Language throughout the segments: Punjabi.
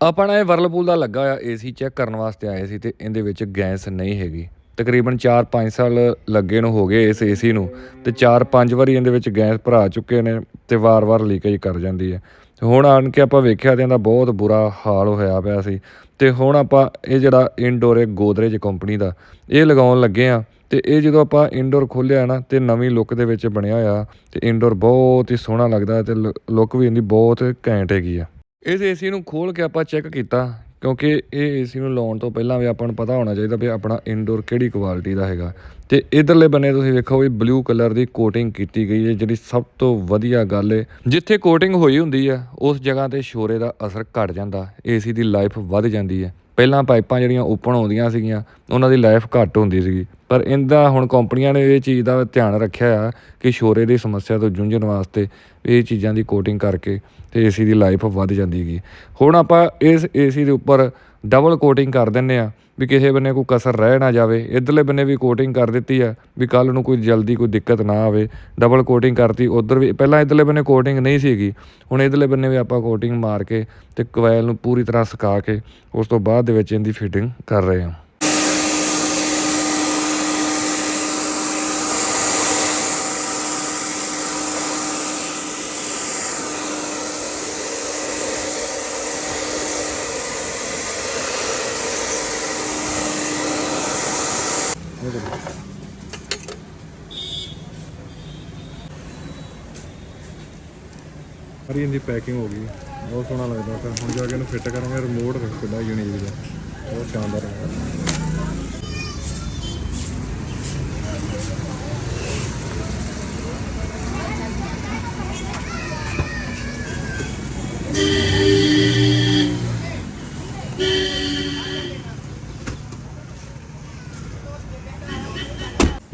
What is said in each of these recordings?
ਆਪਣਾ ਇਹ ਵਰਲਪੂਲ ਦਾ ਲੱਗਾ ਹੋਇਆ ਏਸੀ ਚੈੱਕ ਕਰਨ ਵਾਸਤੇ ਆਏ ਸੀ ਤੇ ਇਹਦੇ ਵਿੱਚ ਗੈਸ ਨਹੀਂ ਹੈਗੀ। ਤਕਰੀਬਨ 4-5 ਸਾਲ ਲੱਗੇ ਨੂੰ ਹੋ ਗਏ ਇਸ ਏਸੀ ਨੂੰ ਤੇ 4-5 ਵਾਰੀ ਇਹਦੇ ਵਿੱਚ ਗੈਸ ਭਰਾ ਚੁੱਕੇ ਨੇ ਤੇ ਵਾਰ-ਵਾਰ ਲੀਕੇਜ ਕਰ ਜਾਂਦੀ ਹੈ। ਤੇ ਹੁਣ ਆਣ ਕੇ ਆਪਾਂ ਵੇਖਿਆ ਤੇ ਇਹਦਾ ਬਹੁਤ ਬੁਰਾ ਹਾਲ ਹੋਇਆ ਪਿਆ ਸੀ। ਤੇ ਹੁਣ ਆਪਾਂ ਇਹ ਜਿਹੜਾ ਇਨਡੋਰ ਹੈ ਗੋਦਰੇਜ ਕੰਪਨੀ ਦਾ ਇਹ ਲਗਾਉਣ ਲੱਗੇ ਆ ਤੇ ਇਹ ਜਦੋਂ ਆਪਾਂ ਇਨਡੋਰ ਖੋਲ੍ਹਿਆ ਨਾ ਤੇ ਨਵੀਂ ਲੁੱਕ ਦੇ ਵਿੱਚ ਬਣਿਆ ਹੋਇਆ ਤੇ ਇਨਡੋਰ ਬਹੁਤ ਹੀ ਸੋਹਣਾ ਲੱਗਦਾ ਤੇ ਲੁੱਕ ਵੀ ਇਹਦੀ ਬਹੁਤ ਘੈਂਟ ਹੈਗੀ ਆ। ਇਸ ਏਸੀ ਨੂੰ ਖੋਲ ਕੇ ਆਪਾਂ ਚੈੱਕ ਕੀਤਾ, ਕਿਉਂਕਿ ਇਹ ਏਸੀ ਨੂੰ ਲਾਉਣ ਤੋਂ ਪਹਿਲਾਂ ਵੀ ਆਪਾਂ ਨੂੰ ਪਤਾ ਹੋਣਾ ਚਾਹੀਦਾ ਵੀ ਆਪਣਾ ਇਨਡੋਰ ਕਿਹੜੀ ਕੁਆਲਿਟੀ ਦਾ ਹੈਗਾ। ਤੇ ਇਧਰਲੇ ਬੰਨੇ ਤੁਸੀਂ ਵੇਖੋ ਵੀ ਬਲੂ ਕਲਰ ਦੀ ਕੋਟਿੰਗ ਕੀਤੀ ਗਈ ਹੈ, ਜਿਹੜੀ ਸਭ ਤੋਂ ਵਧੀਆ ਗੱਲ ਹੈ ਜਿੱਥੇ ਕੋਟਿੰਗ ਹੋਈ ਹੁੰਦੀ ਹੈ, ਉਸ ਜਗ੍ਹਾ ਤੇ ਸ਼ੋਰੇ ਦਾ ਅਸਰ ਘਟ ਜਾਂਦਾ, ਏਸੀ ਦੀ ਲਾਈਫ ਵੱਧ ਜਾਂਦੀ ਹੈ। ਪਹਿਲਾਂ ਪਾਈਪਾਂ ਜਿਹੜੀਆਂ ਓਪਨ ਆਉਂਦੀਆਂ ਸੀਗੀਆਂ, ਉਹਨਾਂ ਦੀ ਲਾਈਫ ਘੱਟ ਹੁੰਦੀ ਸੀਗੀ। ਪਰ ਇਹਦਾ ਹੁਣ ਕੰਪਨੀਆਂ ਨੇ ਇਹ ਚੀਜ਼ ਦਾ ਧਿਆਨ ਰੱਖਿਆ ਆ ਕਿ ਸ਼ੋਰੇ ਦੀ ਸਮੱਸਿਆ ਤੋਂ ਜੂਝਣ ਵਾਸਤੇ ਇਹ ਚੀਜ਼ਾਂ ਦੀ ਕੋਟਿੰਗ ਕਰਕੇ ਤੇ ਏਸੀ ਦੀ ਲਾਈਫ ਵੱਧ ਜਾਂਦੀ ਹੈਗੀ। ਹੁਣ ਆਪਾਂ ਇਸ ਏਸੀ ਦੇ ਉੱਪਰ ਡਬਲ ਕੋਟਿੰਗ ਕਰ ਦਿੰਨੇ ਆ ਵੀ ਕਿਸੇ ਬੰਨੇ ਕੋਈ ਕਸਰ ਰਹਿ ਨਾ ਜਾਵੇ, ਇਧਰਲੇ ਬੰਨੇ ਵੀ ਕੋਟਿੰਗ ਕਰ ਦਿੱਤੀ ਆ ਵੀ ਕੱਲ ਨੂੰ ਕੋਈ ਜਲਦੀ ਕੋਈ ਦਿੱਕਤ ਨਾ ਆਵੇ। ਡਬਲ ਕੋਟਿੰਗ ਕਰਤੀ, ਉਧਰ ਵੀ ਪਹਿਲਾਂ ਇਧਰਲੇ ਬੰਨੇ ਕੋਟਿੰਗ ਨਹੀਂ ਸੀਗੀ, ਹੁਣ ਇਧਰਲੇ ਬੰਨੇ ਵੀ ਆਪਾਂ ਕੋਟਿੰਗ ਮਾਰ ਕੇ ਤੇ ਕੋਇਲ ਨੂੰ ਪੂਰੀ ਤਰ੍ਹਾਂ ਸੁਕਾ ਕੇ ਉਸ ਤੋਂ ਬਾਅਦ ਦੇ ਵਿੱਚ ਇਹਦੀ ਫਿਟਿੰਗ ਕਰ ਰਹੇ ਹਾਂ। ਸਾਰੀ ਇਹਦੀ ਪੈਕਿੰਗ ਹੋ ਗਈ। ਬਹੁਤ ਸੋਹਣਾ ਲੱਗਦਾ ਫਿਰ ਹੁਣ ਜਾ ਕੇ ਇਹਨੂੰ ਫਿੱਟ ਕਰਾਂਗੇ। ਰਿਮੋਟ ਵੇਖ ਕਿੰਨਾ ਯੂਨੀਕ ਦਾ ਬਹੁਤ ਸ਼ਾਨਦਾਰ ਹੈ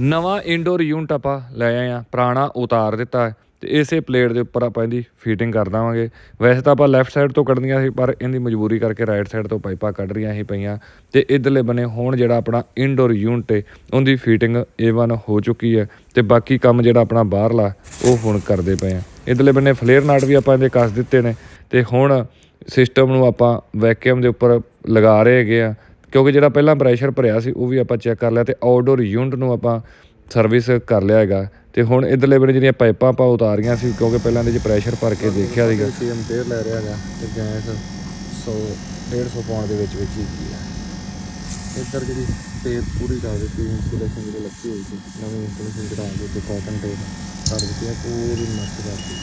ਨਵਾਂ ਇਨਡੋਰ ਯੂਨਿਟ ਆਪਾਂ ਲੈ ਆਏ ਆ ਪੁਰਾਣਾ ਉਤਾਰ ਦਿੱਤਾ ਹੈ ਤੇ ਇਸੇ ਪਲੇਟ ਦੇ ਉੱਪਰ ਆਪਾਂ ਇਹਦੀ ਫੀਟਿੰਗ ਕਰ ਦੇਵਾਂਗੇ। ਵੈਸੇ ਤਾਂ ਆਪਾਂ ਲੈਫਟ ਸਾਈਡ ਤੋਂ ਕੱਢਣੀਆਂ ਸੀ, ਪਰ ਇਹਦੀ ਮਜਬੂਰੀ ਕਰਕੇ ਰਾਈਟ ਸਾਈਡ ਤੋਂ ਪਾਈਪਾਂ ਕੱਢ ਰਹੀਆਂ ਸੀ ਪਈਆਂ ਤੇ ਇਧਰਲੇ ਬੰਨੇ ਹੁਣ ਜਿਹੜਾ ਆਪਣਾ ਇਨਡੋਰ ਯੂਨਿਟ ਹੈ ਉਹਦੀ ਫੀਟਿੰਗ A1 ਹੋ ਚੁੱਕੀ ਹੈ ਤੇ ਬਾਕੀ ਕੰਮ ਜਿਹੜਾ ਆਪਣਾ ਬਾਹਰਲਾ, ਉਹ ਹੁਣ ਕਰਦੇ ਪਏ ਆ ਇਧਰਲੇ ਬੰਨੇ ਫਲੇਅਰ ਨਾਟ ਵੀ ਆਪਾਂ ਇਹਦੇ ਕੱਸ ਦਿੱਤੇ ਨੇ ਤੇ ਹੁਣ ਸਿਸਟਮ ਨੂੰ ਆਪਾਂ ਵੈਕਿਊਮ ਦੇ ਉੱਪਰ ਲਗਾ ਰਹੇ ਹੈਗੇ ਆ ਕਿਉਂਕਿ ਜਿਹੜਾ ਪਹਿਲਾਂ ਪ੍ਰੈਸ਼ਰ ਭਰਿਆ ਸੀ ਉਹ ਵੀ ਆਪਾਂ ਚੈੱਕ ਕਰ ਲਿਆ ਤੇ ਆਊਟਡੋਰ ਯੂਨਿਟ ਨੂੰ ਆਪਾਂ ਸਰਵਿਸ ਕਰ ਲਿਆ ਹੈਗਾ। ਤੇ ਹੁਣ ਇਧਰਲੇ ਬੰਨੇ ਜਿਹੜੀਆਂ ਪਾਈਪਾਂ ਆਪਾਂ ਉਤਾਰੀਆਂ ਸੀ ਕਿਉਂਕਿ ਪਹਿਲਾਂ ਇਹਦੇ 'ਚ ਪ੍ਰੈਸ਼ਰ ਭਰ ਕੇ ਦੇਖਿਆ ਸੀਗਾ। ਸੀਐਮ ਤੇਰ ਲੈ ਰਿਹਾ ਹੈਗਾ ਤੇ ਗੈਸ 100 150 ਪਾਉਣ ਦੇ ਵਿੱਚ ਵਿੱਚ ਹੀ ਹੈ। ਇੱਧਰ ਜਿਹੜੀ ਟੇਪ ਪੂਰੀ ਕਰ ਦਿੱਤੀ ਇੰਸੂਲੇਸ਼ਨ ਜਿਹੜੀ ਲੱਗੀ ਹੋਈ ਸੀ ਨਵੀਂ ਇੰਸੂਲੇਸ਼ਨ ਚੜਾ ਕੇ ਤੇ ਕਾਟਨ ਟੇਪ ਕਰ ਦਿੱਤੀ ਹੈ ਪੂਰੀ ਮਸਤ ਕਰਤੀ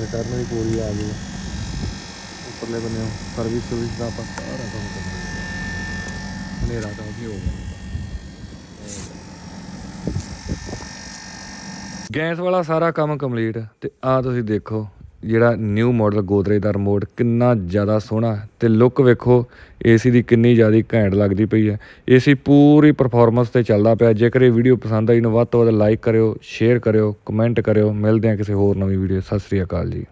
ਰਿਟਰਨ ਵੀ ਪੂਰੀ ਆ ਗਈ। ਉੱਪਰਲੇ ਬੰਨੇ ਸਰਵਿਸ ਸਰਵਿਸ ਦਾ ਆਪਾਂ ਸਾਰਾ ਕੰਮ ਕਰਨਾ ਹਨੇਰਾ ਕਾਫੀ ਹੋ ਗਿਆ। ਗੈਸ ਵਾਲਾ ਸਾਰਾ ਕੰਮ ਕੰਪਲੀਟ ਤੇ ਆ ਤੁਸੀਂ ਦੇਖੋ, ਜਿਹੜਾ ਨਿਊ ਮਾਡਲ ਗੋਦਰੇਜ ਦਾ ਰਿਮੋਟ ਕਿੰਨਾ ਜ਼ਿਆਦਾ ਸੋਹਣਾ ਤੇ ਲੁੱਕ ਵੇਖੋ ਏਸੀ ਦੀ ਕਿੰਨੀ ਜ਼ਿਆਦਾ ਘੈਂਟ ਲੱਗਦੀ ਪਈ ਹੈ। ਏਸੀ ਪੂਰੀ ਪਰਫਾਰਮੈਂਸ ਤੇ ਚੱਲਦਾ ਪਿਆ। ਜੇਕਰ ਇਹ ਵੀਡੀਓ ਪਸੰਦ ਆਈ ਨੂੰ ਵੱਧ ਤੋਂ ਵੱਧ ਲਾਈਕ ਕਰਿਓ ਸ਼ੇਅਰ ਕਰਿਓ ਕਮੈਂਟ ਕਰਿਓ। ਮਿਲਦੇ ਹਾਂ ਕਿਸੇ ਹੋਰ ਨਵੀਂ ਵੀਡੀਓ ਸਤਿ ਸ੍ਰੀ ਅਕਾਲ ਜੀ।